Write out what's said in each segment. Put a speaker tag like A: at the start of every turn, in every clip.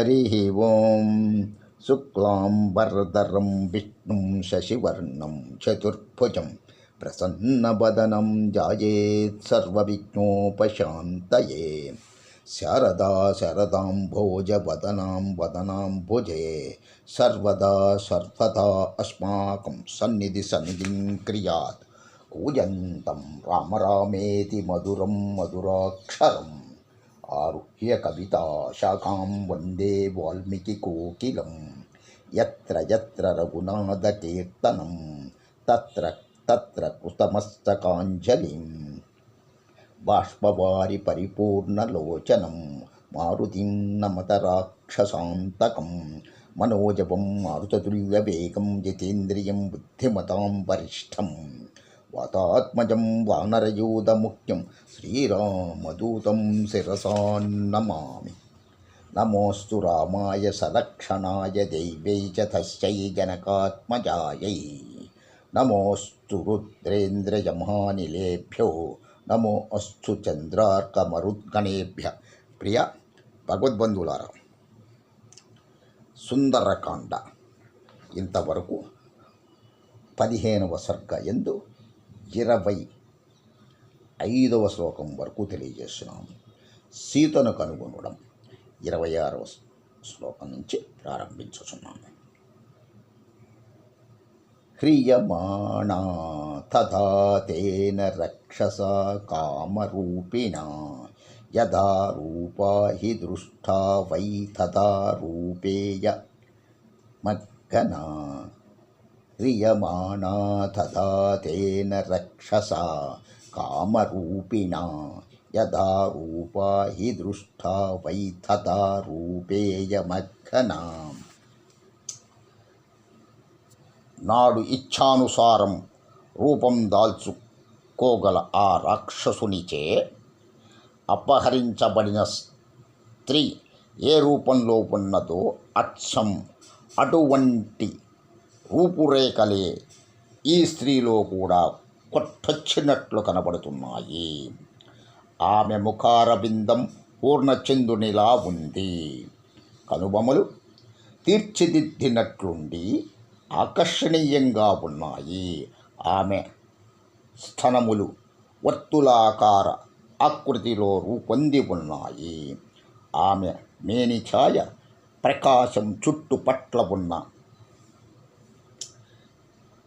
A: हरिः ॐ शुक्लाम्बरधरं विष्णुं शशिवर्णं चतुर्भुजं प्रसन्नवदनं जायेत् सर्वविघ्नोपशान्तये शारदा शरदाम्भोजवदनां वदनां भुजे सर्वदा सर्वदा अस्माकं सन्निधिसन्निधिं क्रियात् कूजन्तं रामरामेति मधुरं मधुराक्षरम् మధురం మధురాక్షరం ఆరుహ్య కవితా శాఖాం వందే వాల్మీకి కోకిలం. ఎత్ర ఎత్ర రఘునాథ కీర్తనం. తత్ర తత్ర కృతమస్తకాంజలిం బాష్పవారి పరిపూర్ణలోచనం మారుతిం నమత వాతాత్మజం వానరయూధముఖ్యం. శ్రీరామదూతం శిరసాన్నమామి నమోస్తు రామాయ సలక్షణాయ దైవై చ తస్యై జనకాత్మజాయై. నమోస్తు రుద్రేంద్రయమానిలేభ్యో. నమో అస్తు చంద్రార్కమరుద్గణేభ్య. ప్రియ భగవద్బంధులారా సుందరకాండ. ఇంతవరకు పదిహేనవ సర్గ ఎందు ఇరవై ఐదవ శ్లోకం వరకు తెలియజేస్తున్నాము సీతను కనుగొనడం ఇరవై ఆరవ శ్లోకం నుంచి ప్రారంభించుతున్నాము హ్రియమాణా తథా తేన రక్షస కామరూపిణా యథా రూపా హి దృష్టా వై తదా రూపేయ మగ్గనా హ్రియమాణా తథా తేన రక్షసా కామరూపిణా యదా రూపా వై తదా నాడు ఇచ్ఛానుసారం రూపం దాల్చుకోగల ఆ రాక్షసునిచే అపహరించబడిన స్త్రీ ఏ రూపంలో ఉన్నదో అచ్చం అటువంటి రూపురేఖలే ఈ స్త్రీలో కూడా కొట్టొచ్చినట్లు కనబడుతున్నాయి. ఆమె ముఖారబిందం పూర్ణచంద్రునిలా ఉంది. కనుబొమలు తీర్చిదిద్దినట్లుండి ఆకర్షణీయంగా ఉన్నాయి. ఆమె స్థనములు వర్తులాకార ఆకృతిలో రూపొంది ఉన్నాయి. ఆమె మేని ఛాయ ప్రకాశం చుట్టుపట్ల ఉన్న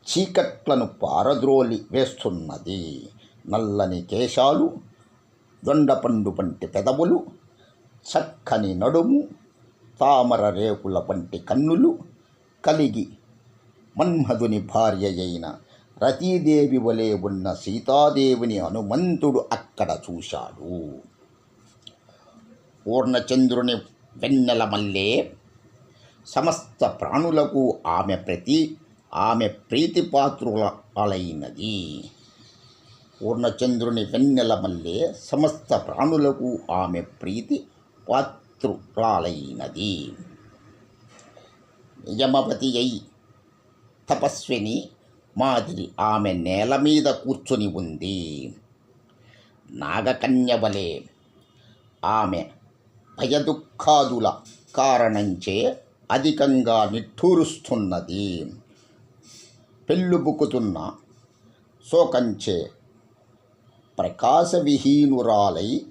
A: చీకట్లను పారద్రోలి వేస్తున్నది. నల్లని కేశాలు దొండపండు వంటి పెదవులు చక్కని నడుము తామర రేకుల వంటి కన్నులు కలిగి మన్మధుని భార్య అయిన రతీదేవి వలె ఉన్న సీతాదేవిని హనుమంతుడు అక్కడ చూశాడు. పూర్ణచంద్రుని వెన్నెల మల్లే సమస్త ప్రాణులకు ఆమె ప్రతి ఆమె ప్రీతిపాత్రులైనది. పూర్ణచంద్రుని వెన్నెల మల్లే సమస్త ప్రాణులకు ఆమె ప్రీతి పాత్రురాలైనది యమపతి అయి తపస్విని మాదిరి ఆమె నేల మీద కూర్చొని ఉంది. నాగకన్య వలె ఆమె భయదుఃఖాదుల కారణంచే అధికంగా నిట్టూరుస్తున్నది. పెళ్ళుబుకుతున్న శోకంచే ప్రకాశవిహీనురాలై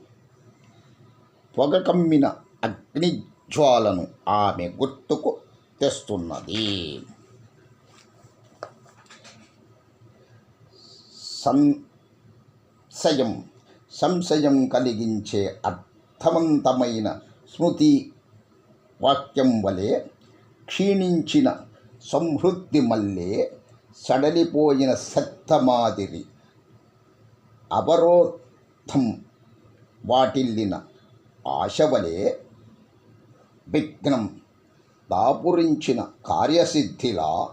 A: పొగకమ్మిన అగ్నిజ్వాలను ఆమె గుర్తుకు తెస్తున్నది. సంశయం సంశయం కలిగించే అర్థవంతమైన స్మృతి వాక్యం వలె క్షీణించిన సంహృద్ధి మల్లే సడలిపోయిన సత్తమాదిరి అవరోధం వాటిల్లిన ఆశవలే విఘ్నం దాపురించిన కార్యసిద్ధిలా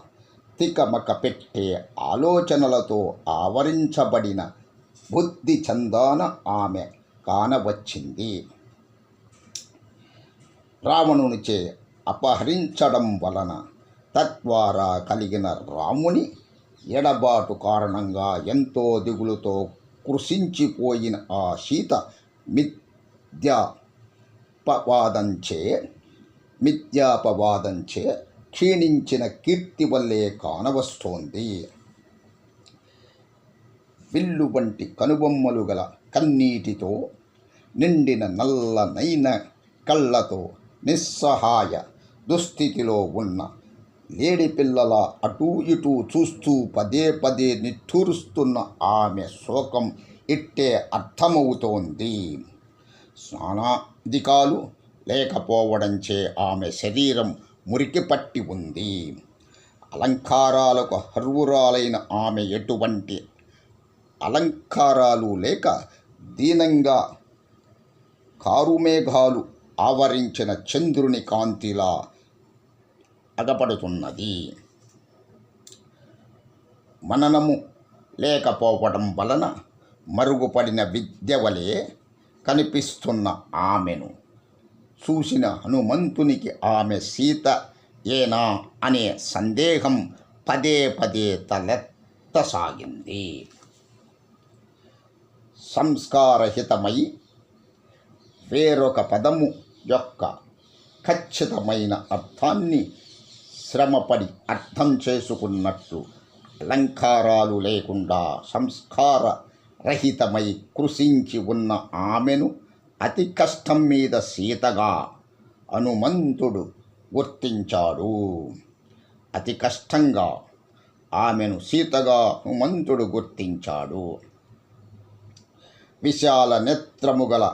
A: తికమక పెట్టే ఆలోచనలతో ఆవరించబడిన బుద్ధి చందాన ఆమె కానవచ్చింది. రావణునిచే అపహరించడం వలన తద్వారా కలిగిన రాముని ఎడబాటు కారణంగా ఎంతో దిగులుతో కృషించిపోయిన ఆ సీత మిథ్యాపవాదంచే మిథ్యాపవాదంచే క్షీణించిన కీర్తి వల్లే కానవస్తోంది. విల్లు వంటి కనుబొమ్మలు గల కన్నీటితో నిండిన నల్లనైన కళ్ళతో నిస్సహాయ దుస్థితిలో ఉన్న లేడి పిల్లల అటూ ఇటూ చూస్తూ పదే పదే నిట్టూరుస్తున్న ఆమె శోకం ఇట్టే అర్థమవుతోంది. స్నానాధికాలు లేకపోవడంచే ఆమె శరీరం మురికి పట్టి ఉంది. అలంకారాలకు హర్వురాలైన ఆమె ఎటువంటి అలంకారాలు లేక దీనంగా కారుమేఘాలు ఆవరించిన చంద్రుని కాంతిలా అగపడుతున్నది మననము లేకపోవడం వలన మరుగుపడిన విద్య వలె కనిపిస్తున్న ఆమెను చూసిన హనుమంతునికి ఆమె సీత ఏనా అనే సందేహం పదే పదే తలెత్తసాగింది. సంస్కారహితమై వేరొక పదము యొక్క ఖచ్చితమైన అర్థాన్ని శ్రమపడి అర్థం చేసుకున్నట్లు అలంకారాలు లేకుండా సంస్కార రహితమై కృషించి ఉన్న ఆమెను అతి కష్టం మీద సీతగా హనుమంతుడు గుర్తించాడు. అతి కష్టంగా ఆమెను సీతగా హనుమంతుడు గుర్తించాడు. విశాల నేత్రము గల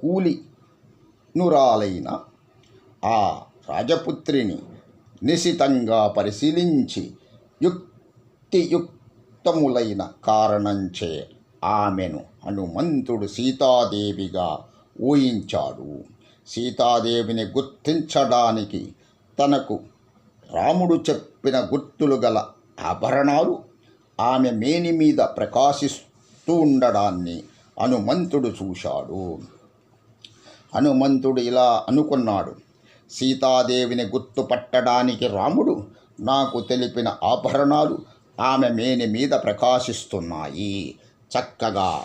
A: కూలి నురాలైన ఆ రాజపుత్రిని నిశితంగా పరిశీలించి యుక్తియుక్తములైన కారణంచే ఆమెను హనుమంతుడు సీతాదేవిగా ఊహించాడు. సీతాదేవిని గుర్తించడానికి తనకు రాముడు చెప్పిన గుర్తులు గల ఆభరణాలు ఆమె మేని మీద ప్రకాశిస్తూ ఉండడాన్ని హనుమంతుడు చూశాడు. హనుమంతుడు ఇలా అనుకున్నాడు. సీతాదేవిని గుర్తుపట్టడానికి రాముడు నాకు తెలిపిన ఆభరణాలు ఆమె మేని మీద ప్రకాశిస్తున్నాయి. చక్కగా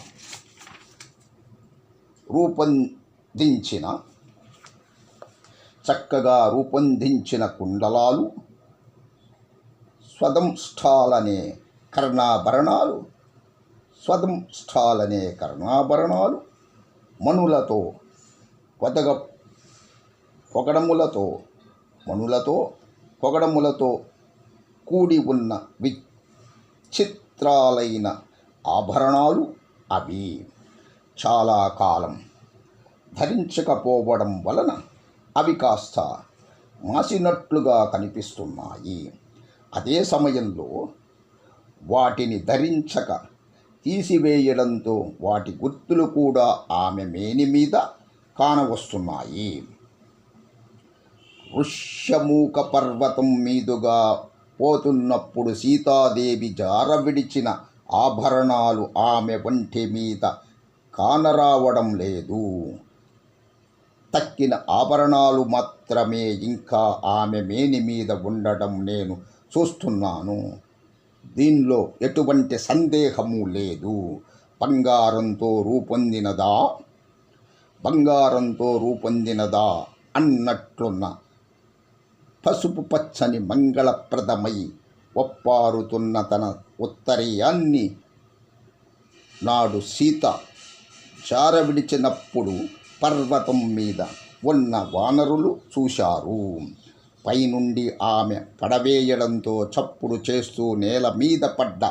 A: రూపొందించిన చక్కగా రూపొందించిన కుండలాలు స్వదంష్టాలనే కర్ణాభరణాలు స్వదంష్టాలనే కర్ణాభరణాలు మనులతో వదగ పొగడములతో మనులతో పొగడములతో కూడి ఉన్న విచిత్రాలైన ఆభరణాలు అవి. చాలా కాలం ధరించకపోవడం వలన అవి కాస్త మాసినట్లుగా కనిపిస్తున్నాయి. అదే సమయంలో వాటిని ధరించక తీసివేయడంతో వాటి గుర్తులు కూడా ఆమె మేని మీద కానవస్తున్నాయి. ఋష్యమూక పర్వతం మీదుగా పోతున్నప్పుడు సీతాదేవి జార విడిచిన ఆభరణాలు ఆమె ఒంటి మీద కానరావడం లేదు. తక్కిన ఆభరణాలు మాత్రమే ఇంకా ఆమె మేని మీద ఉండడం నేను చూస్తున్నాను. దీనిలో ఎటువంటి సందేహము లేదు. బంగారంతో రూపొందినదా? బంగారంతో రూపొందినదా? అన్నట్లున్న పసుపు పచ్చని మంగళప్రదమై ఒప్పారుతున్న తన ఉత్తరీయాన్ని నాడు సీత చార విడిచినప్పుడు పర్వతం మీద ఉన్న వానరులు చూశారు. పైనుండి ఆమె పడవేయడంతో చప్పుడు చేస్తూ నేల మీద పడ్డ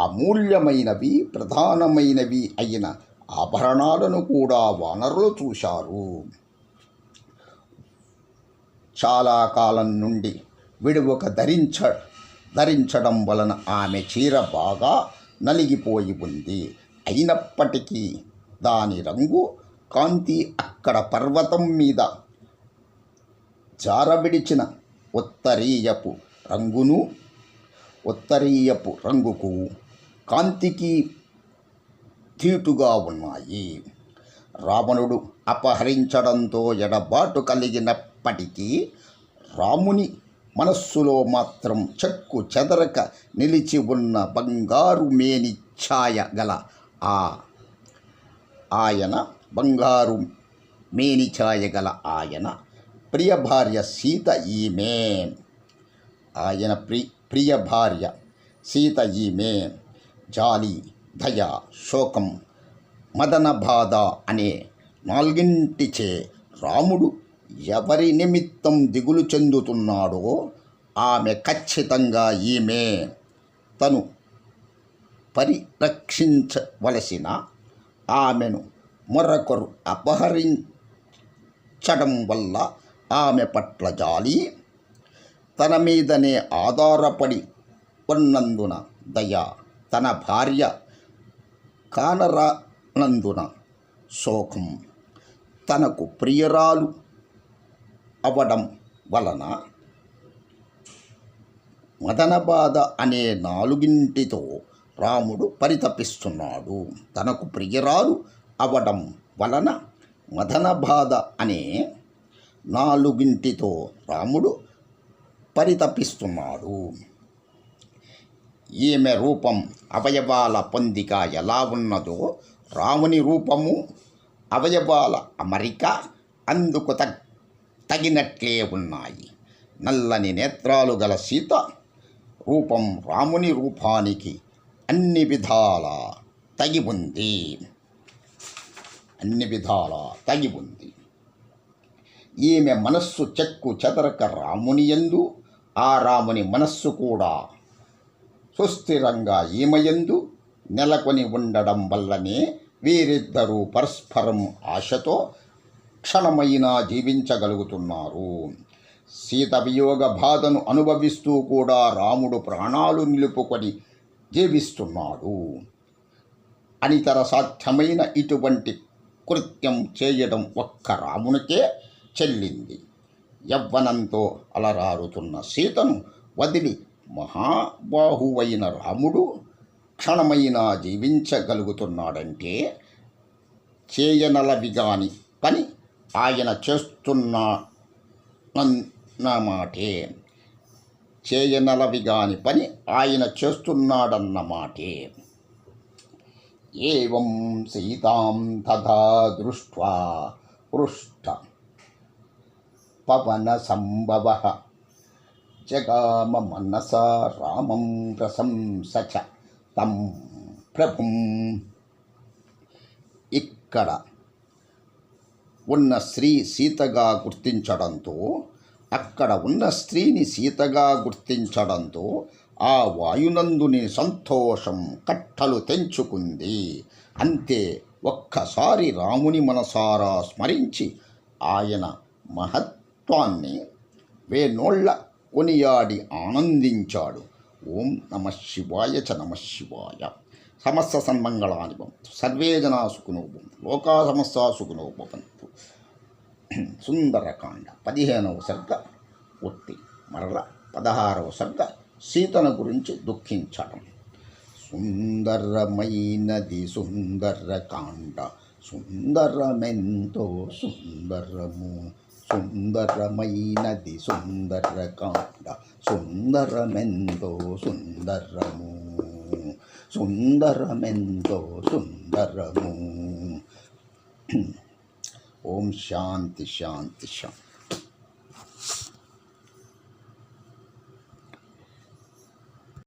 A: అమూల్యమైనవి ప్రధానమైనవి అయిన ఆభరణాలను కూడా వానరులు చూశారు. చాలా కాలం నుండి విడువక ధరించ ధరించడం వలన ఆమె చీర బాగా నలిగిపోయి ఉంది. అయినప్పటికీ దాని రంగు కాంతి అక్కడ పర్వతం మీద జారవిడిచిన ఉత్తరీయపు రంగును ఉత్తరీయపు రంగుకు కాంతికి తీటుగా ఉన్నాయి. రావణుడు అపహరించడంతో ఎడబాటు అయినప్పటికీ రాముని మనస్సులో మాత్రం చెక్కు చెదరక నిలిచి ఉన్న బంగారు మేని ఛాయ గల ఆ ఆయన బంగారు మేని ఛాయ గల ఆయన ప్రియ భార్య సీత ఈమె. ఆయన ప్రి ప్రియ భార్య సీత ఈమె. జాలి దయ శోకం మదన బాధ అనే నాలుగింటిచే రాముడు ఎవరి నిమిత్తం దిగులు చెందుతున్నాడో ఆమె ఖచ్చితంగా ఈమె. తను పరిరక్షించవలసిన ఆమెను మరొకరు అపహరించడం వల్ల ఆమె పట్ల జాలి తన మీదనే ఆధారపడి ఉన్నందున దయ తన భార్య కానరానందున శోకం. తనకు ప్రియురాలు అవ్వడం వలన మదన బాధ అనే నాలుగింటితో రాముడు పరితపిస్తున్నాడు. తనకు ప్రియరాలు అవ్వడం వలన మదన బాధ అనే నాలుగింటితో రాముడు పరితపిస్తున్నాడు. ఈమె రూపం అవయవాల పొందిక ఎలా ఉన్నదో రాముని రూపము అవయవాల అమరిక అందుకు తగ్గ తగినట్లే ఉన్నాయి. నల్లని నేత్రాలు గల సీత రూపం రాముని రూపానికి అన్ని విధాల తగి ఉంది. అన్ని విధాల తగి ఉంది. ఈమె మనస్సు చెక్కు చెదరక రాముని యందు ఆ రాముని మనస్సు కూడా సుస్థిరంగా ఈమయందు నెలకొని ఉండడం వల్లనే వీరిద్దరూ పరస్పరం ఆశతో క్షణమైనా జీవించగలుగుతున్నారు. సీత వియోగ బాధను అనుభవిస్తూ కూడా రాముడు ప్రాణాలు నిలుపుకొని జీవిస్తున్నాడు. అనితర సాధ్యమైన ఇటువంటి కృత్యం చేయడం ఒక్క రామునికే చెల్లింది. యవ్వనంతో అలరారుతున్న సీతను వదిలి మహాబాహువైన రాముడు క్షణమైనా జీవించగలుగుతున్నాడంటే చేయనలవిగాని ఆయన చేస్తున్నమాటే చేయనలవి కాని పని ఆయన చేస్తున్నాడన్నమాటే ఏం సీతాం తథా దృష్ట్వా పృష్ట. పవన సంభవ. జగామ మనసా రామం ప్రశంస చ తం ప్రభుం. ఇక్కడ ఉన్న స్త్రీ సీతగా గుర్తించడంతో అక్కడ ఉన్న స్త్రీని సీతగా గుర్తించడంతో ఆ వాయునందుని సంతోషం కట్టలు తెంచుకుంది. అంతే ఒక్కసారి రాముని మనసారా స్మరించి ఆయన మహత్వాన్ని వేణోళ్ళ కొనియాడి ఆనందించాడు. ఓం నమ శివాయ చ నమ శివాయ. సమస్త సన్మంగళాని భవంతు సర్వే జనా సుఖినో భవంతు లోకా సమస్త సుఖినో భవంతు సుందరకాండ. పదిహేనవ సర్గ ఒత్తి మరల పదహారవ సర్గ సీతను గురించి దుఃఖించడం సుందరమైనది సుందరకాండ. సుందరమెంతో సుందరము. సుందరమైనది సుందరకాండ. సుందరమెంతో సుందరము. సుందరమెంతో సుందరము. ఓం శాంతి శాంతి శాంతి.